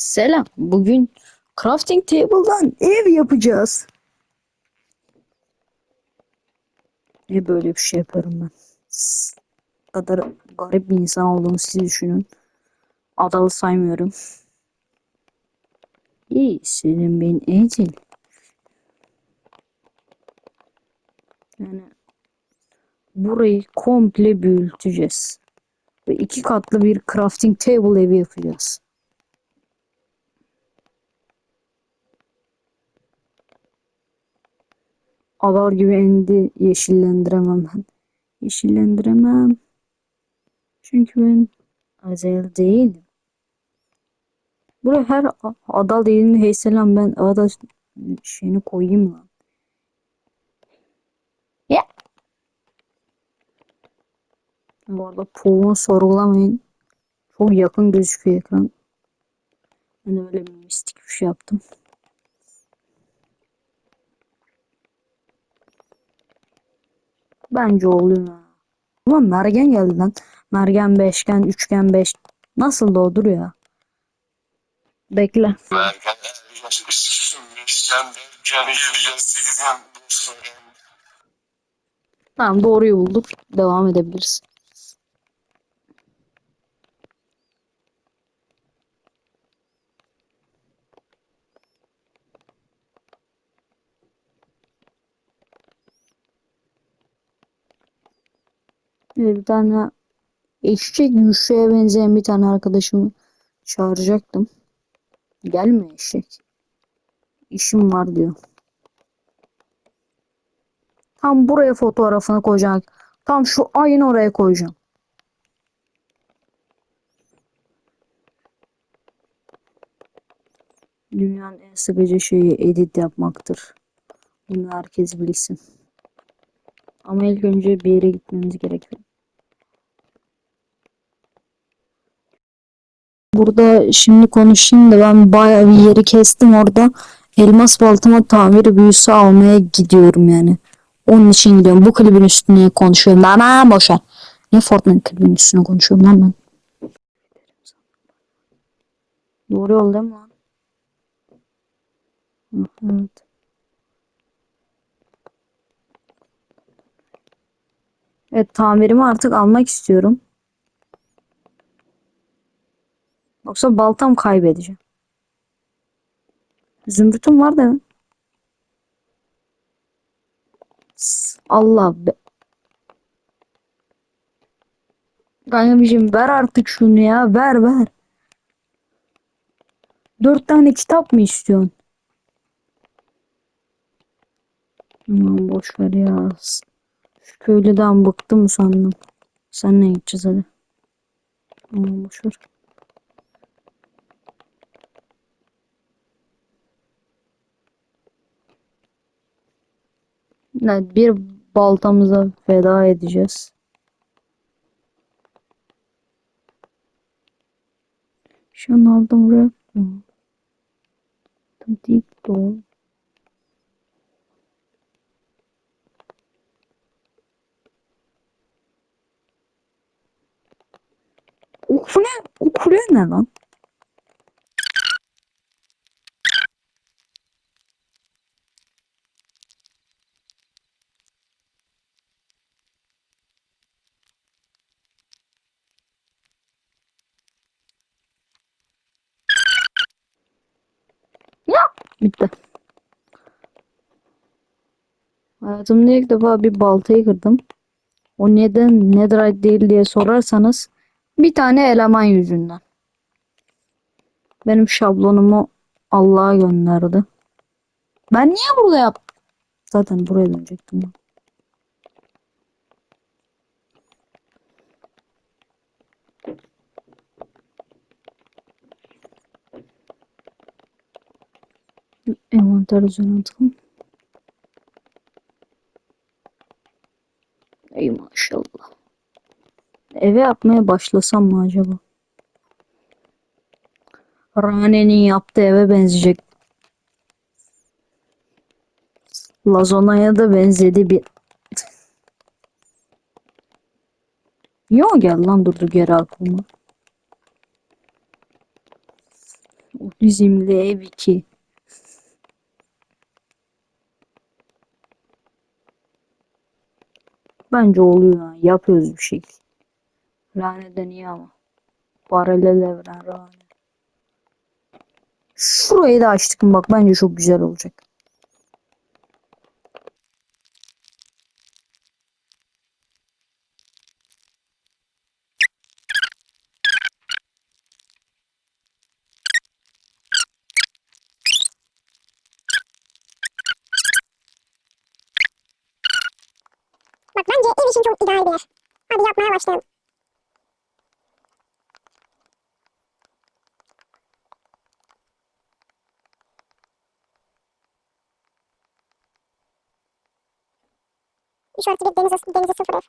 Selam. Bugün crafting table'dan ev yapacağız. Ne böyle bir şey yaparım ben. S- kadar garip bir insan olduğumu siz düşünün. Adalı saymıyorum. İyi senin ben Ecil. Yani burayı komple büyüteceğiz. Ve iki katlı bir crafting table evi yapacağız. Alar gibi endi yeşillendiremem ben. Yeşillendiremem. Çünkü ben Azel değilim. Buraya her a- ada değilim hey selam ben ada şeyini koyayım lan. Ya. Bu arada poğunu sorgulamayın. Çok yakın gözüküyor ekran. Ben de böyle mistik bir şey yaptım. Bence oluyor. Ulan mergen geldi lan. Mergen beşgen, üçgen beş. Nasıl da odur ya? Bekle. Doksan. Tamam doğruyu bulduk. Devam edebiliriz. Evet, Bir tane eşek Yuşa'ya benzeyen bir tane arkadaşımı çağıracaktım. Gelme eşek. İşim var diyor. Tam buraya fotoğrafını koyacağım. Tam şu ayın oraya koyacağım. Dünyanın en sıkıcı şeyi edit yapmaktır. Bunu herkes bilsin. Ama ilk önce bir yere gitmemiz gerekiyor. Burada şimdi konuşayım da ben bayağı bir yeri kestim orada. Elmas baltama tamir büyüsü almaya gidiyorum yani. Onun için gidiyorum. Bu klibin üstüne konuşuyorum. Aman boşver. Ne Fortnite klibin üstüne konuşuyorum lan ben. Doğru yol değil mi lan? Evet. Evet tamirimi artık almak istiyorum. Yoksa baltam kaybedeceğim. Zümrütüm var? S- Allah be. Kankacığım ver artık şunu ya. Ver ver. Dört tane kitap mı istiyorsun? Aman boş ver ya. Şu köylüden bıktım sandım. Sen ne gideceğiz hadi. Aman boş ver. Bir baltamıza feda edeceğiz. Şu an aldım buraya. Dik doğum. Oku ne? Okuyor ne lan? Ya bitti. Hayatımda ilk defa bir baltayı kırdım. O neden netherite değil diye sorarsanız bir tane eleman yüzünden. Benim şablonumu Allah'a gönderdi. Ben niye burada yaptım? Zaten buraya dönecektim Envanter üzerine atalım. Ey maşallah. Eve yapmaya başlasam mı acaba? Rane'nin yaptığı eve benzeyecek. Lazona'ya da benzedi bir. Yo gel lan durdu geri aklıma. Otizmli ev 2. Bence oluyor. Yapıyoruz bir şey. Lanet iyi ama. Paralel evren rane. Şurayı da açtık mı bak bence çok güzel olacak. Bak bence ev için çok ideal bir yer. Hadi yapmaya başlayalım. Üç artı bir denize, denize sıfır ev.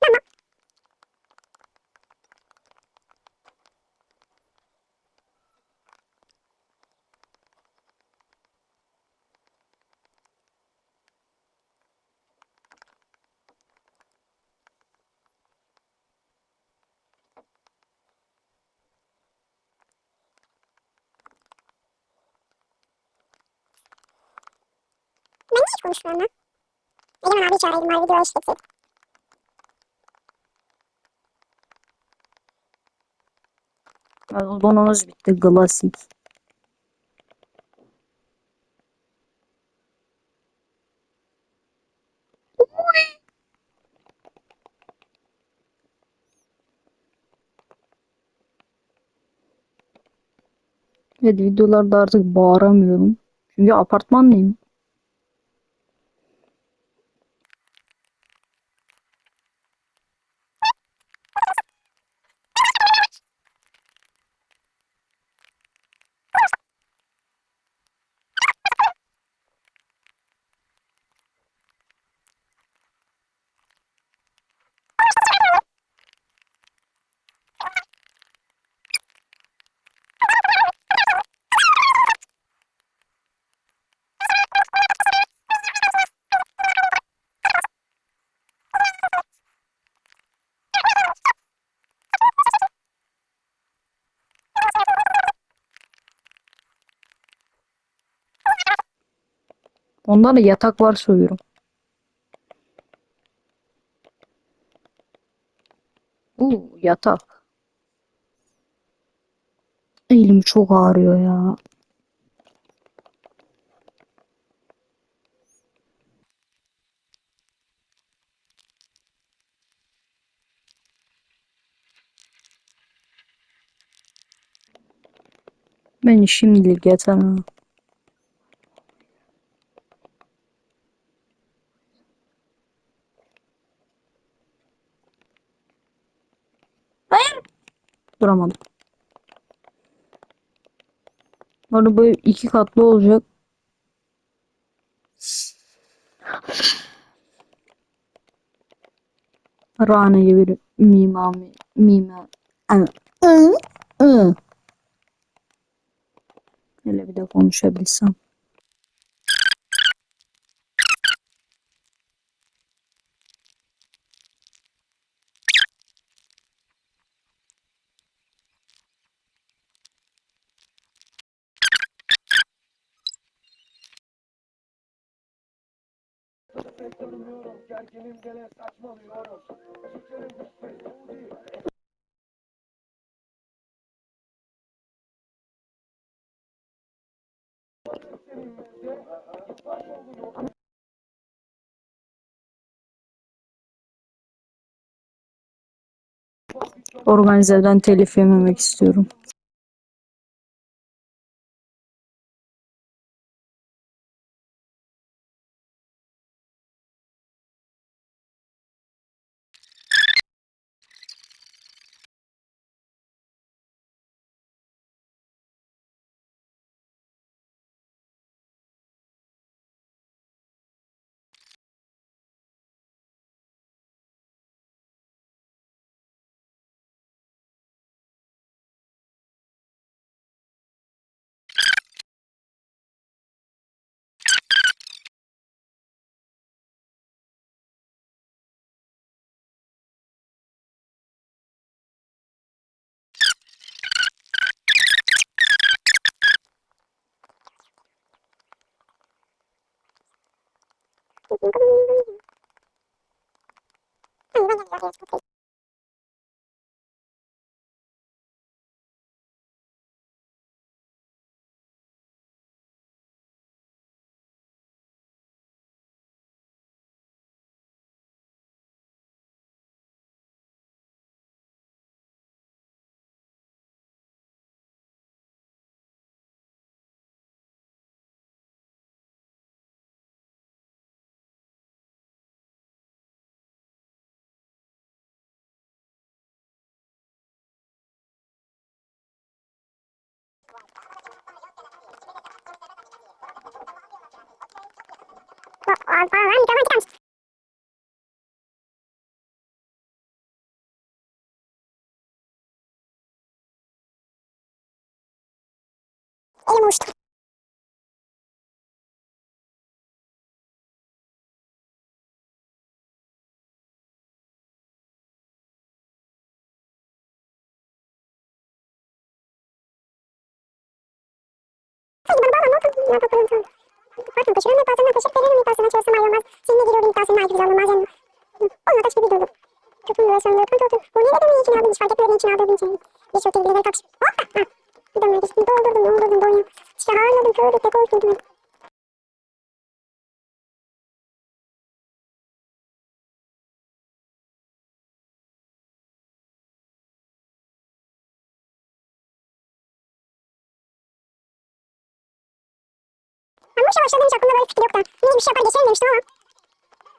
Tamam. Lan? Egemen abi çağıraydım bari videoya eşlik etseydim. Donumuz bitti. Klasik. Evet videolarda artık bağıramıyorum. Çünkü apartmandayım. Ondan da yatak var soyuyorum. Bu yatak. Elim çok ağrıyor ya. Beni şimdilik yeter Duramadım. Böyle iki katlı olacak. Rane gibi bir mimami mimar. Bir de konuşabilsem. Organizeden telif yememek istiyorum. あの何が起こってるんですか? Var. Mikrofon çıkarmış. Elim uçtu. Hayır bana bağlama. Ne yapalım Hakan kaçırır mı bazen, kaçırıp verir mi bazen, açılsam ayrılmaz. Seninle giriyorum bazen, ayrı güzel olmaz. Onunla kaç gibi dolu. Tutun ve sonunda tutun tutun. Bu ne nedeni için aldın, hiç fark etmediğin için aldığın için. Bir çok ilgileri kapışıp, hoppa! Dönmek üstünü doldurdum, doldurdum, doldurdum. İşte ağırladım, körlükle korktum. Bu işe başladığım hiç aklımda böyle fikir yoktu. Yine bir şey yapar geçerim demiştim ama.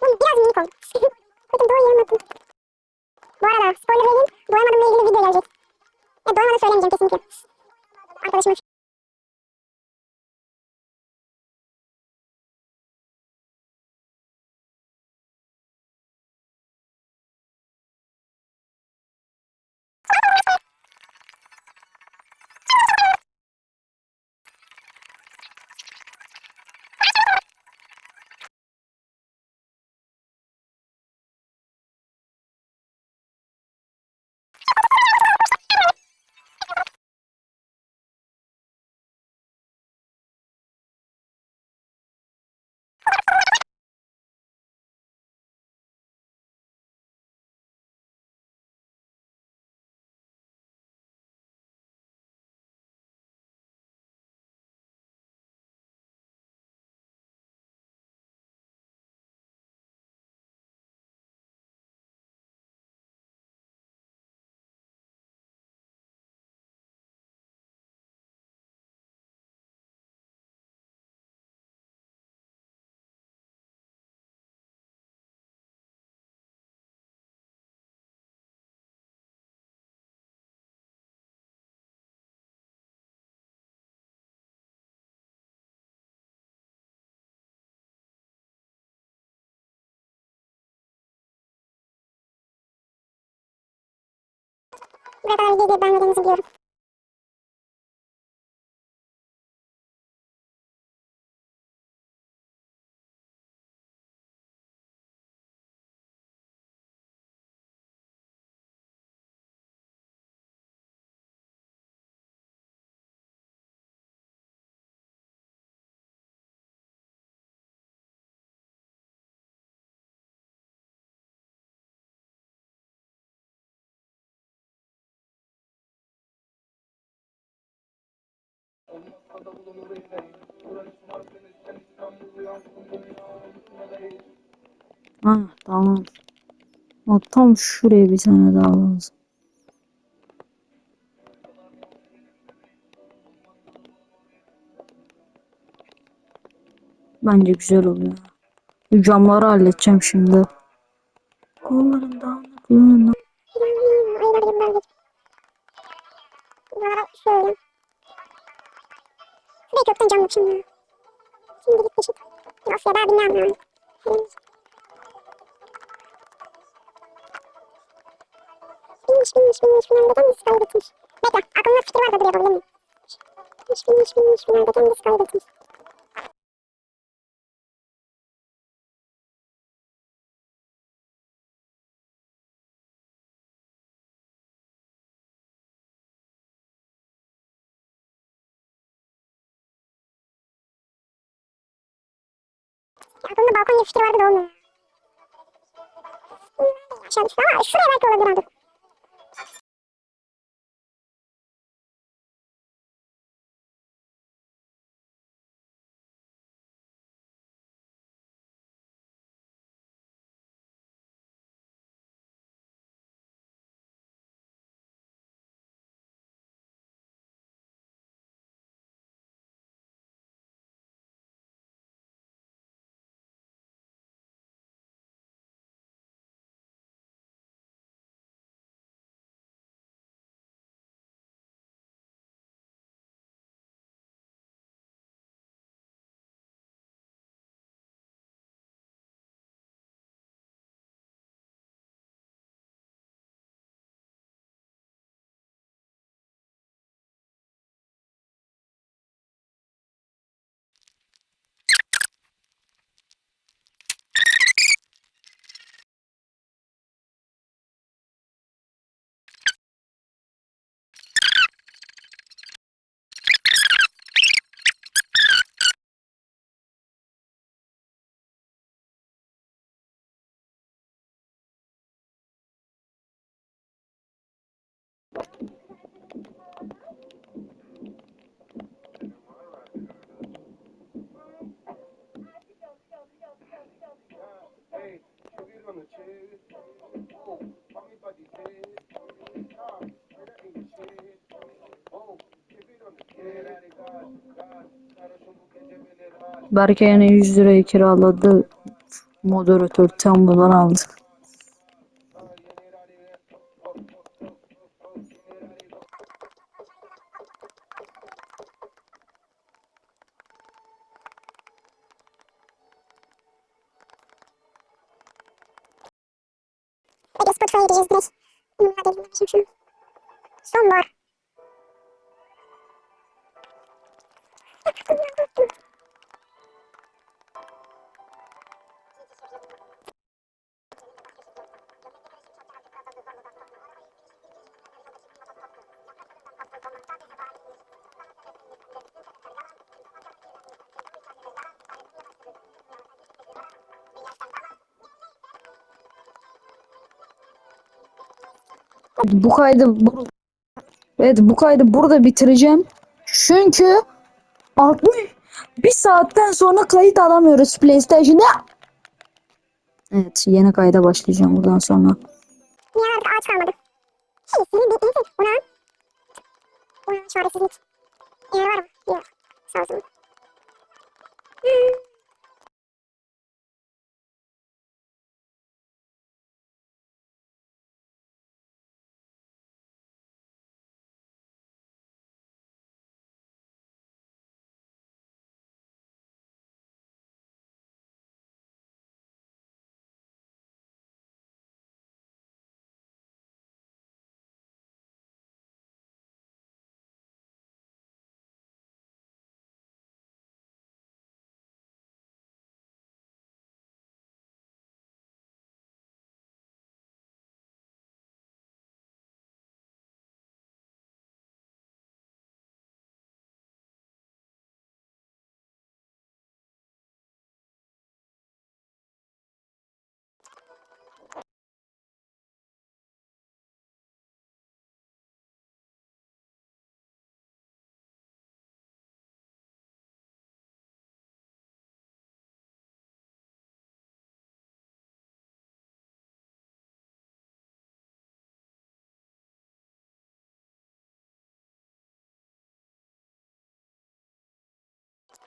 Bu biraz minik oldu. Bakın. Bu arada spoiler vereyim. Doyamadımla ilgili video gelecek. Ya doyamadım söylemeyeceğim kesinlikle. Arkadaşıma buraya kadar videoyu beğenmediğinizi biliyorum. Ha tamam. O tam şuraya bir tane daha lazım. Bence güzel oluyor. Şu camları halledeceğim şimdi. Kollarım dağınık. Buralara şöyle. Şurayı kökten cam yapayım ya. Şimdi gitti şimdi. Of ya daha bilmem yani. Bilmiş bilmiş bilmiş bunlar da kendisi kaybetmiş. Bekle aklımda fikir var da dur yapabilir miyim? Bilmiş bilmiş bilmiş bunlar da kendisi kaybetmiş. Aklımda balkon gibi vardı da olmuyor. Hmm, Aşağı düştü ama şuraya belki olabilir abi. Berke'ye 100 liraya kiraladı. Moderatör Tumblr'dan aldı. Peki Spotify'a gideceğiz direkt. Hmm, hadi dinlemişim şunu. Sonbahar. Bu kaydı bur- Evet bu kaydı burada bitireceğim. Çünkü 60 bir saatten sonra kayıt alamıyoruz PlayStation'da. Evet yeni kayda başlayacağım buradan sonra. Niye artık ağaç kalmadı? Hey senin bekleyin. Ona. Ona çaresizlik. Yer var? Yok. Sağ olsun. Hmm.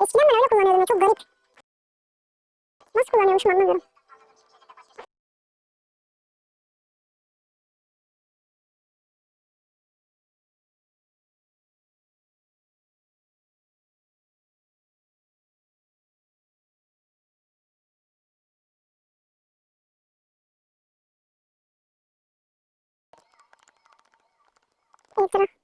Eskiden ben öyle kullanıyordum ya çok garip. Nasıl kullanıyormuşum anlamıyorum. İftira.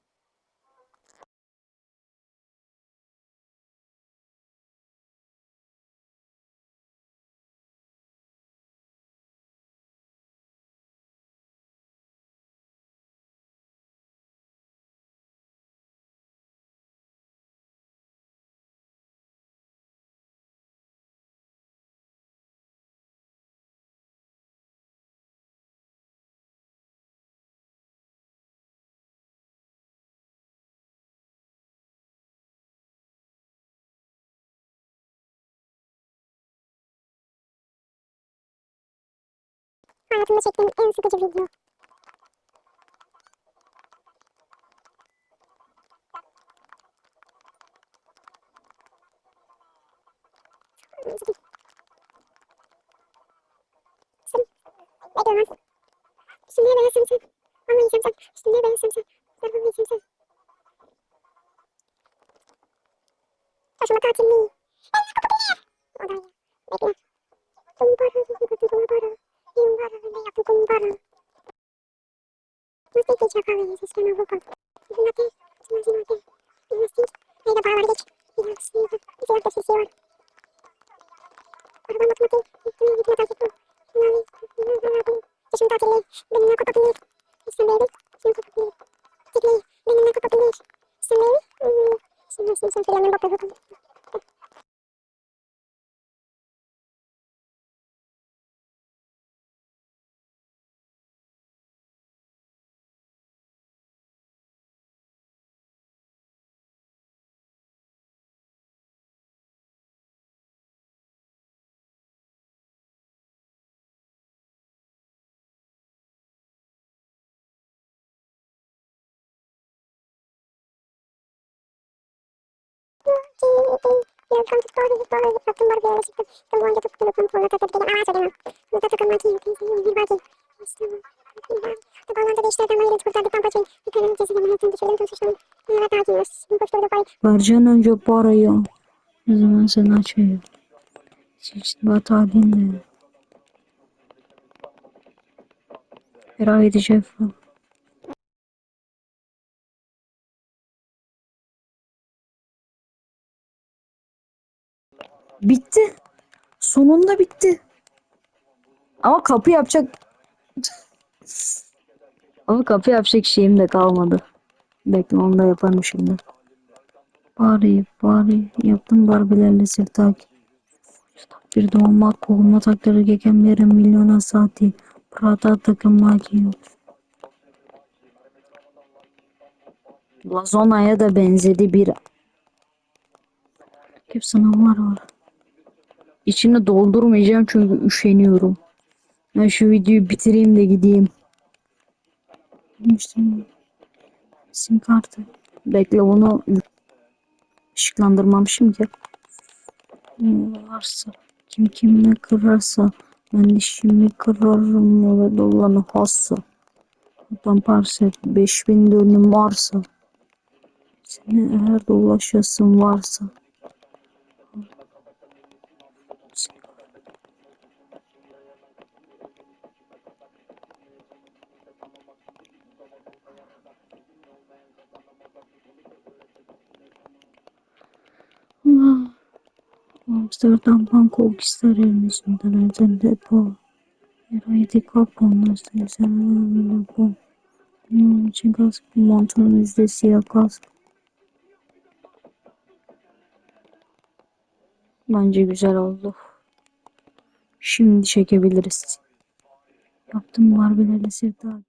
Hayatımda çektiğim en sıkıcı video. Bekle lan. Üstünde beyaz samsak. Vallahi samsak. Üstünde beyaz samsak. Vallahi samsak. Taşıma tatilli. Ben ne kapatayım? O da iyi. Bekle. Kimbaran, jakby gumbaran. Mocniej bala, ciekawej ze ścianą w oko. Zimnoty, zimno, zimnoty. Zimności, najda bała rycz. Ila siła, siła też siła. Arba mocnoty, nie widno tak jak tu. Nami, nami, nami. Zresztą tak, ile, by nie nakopał pilnik. Jestem baby, nie nakopał pilnik. Tyle, by nie nakopał pilnik. Jestem. Sen, sen, sen, sen, sen, sen, Yok kanka doğru git doğru git baktım var bir yere çıktım. Tam bu önce tuttum tuttum koluna takıp gidin. Aa söylemem. Bu da takılma ki yok. Bir baki. İşte bu. Bir baki. Da bağlantı değiştirdim. Hayır kurtardıktan paçayı. Bir kere cesedimi hayatını düşürdüm. Tüm suçlarım. Evet hakimiz. Bu koşturdu koy. Vereceğin önce parayı. O zaman sen açayım. Çeşit batalinde. Merak edeceğim. Bitti. Sonunda bitti. Ama kapı yapacak ama kapı yapacak şeyim de kalmadı. Bekle onu da yaparım şimdi. Bari bari yaptım barbilerle sirtak. Bir doğmak kovulma takları geken bir milyona saati. Prata takım giyiyor. Lazona'ya da benzedi bir. Hep sınavlar var. İçini doldurmayacağım çünkü üşeniyorum. Ben şu videoyu bitireyim de gideyim. Sim kartı. Bekle bunu ışıklandırmamışım ki. Varsa kim kimi kırarsa ben dişimi kırarım ve dolanı hassa. Adam parse 5000 dönüm varsa seni eğer dolaşasın varsa Amsterdam Bangkok isterim yüzünden özel depo. Yaraydı kapanlar sen depo. Bunun için gaz montunun yüzde siyah gaz. Bence güzel oldu. Şimdi çekebiliriz. Yaptım barbilerle sirtaki.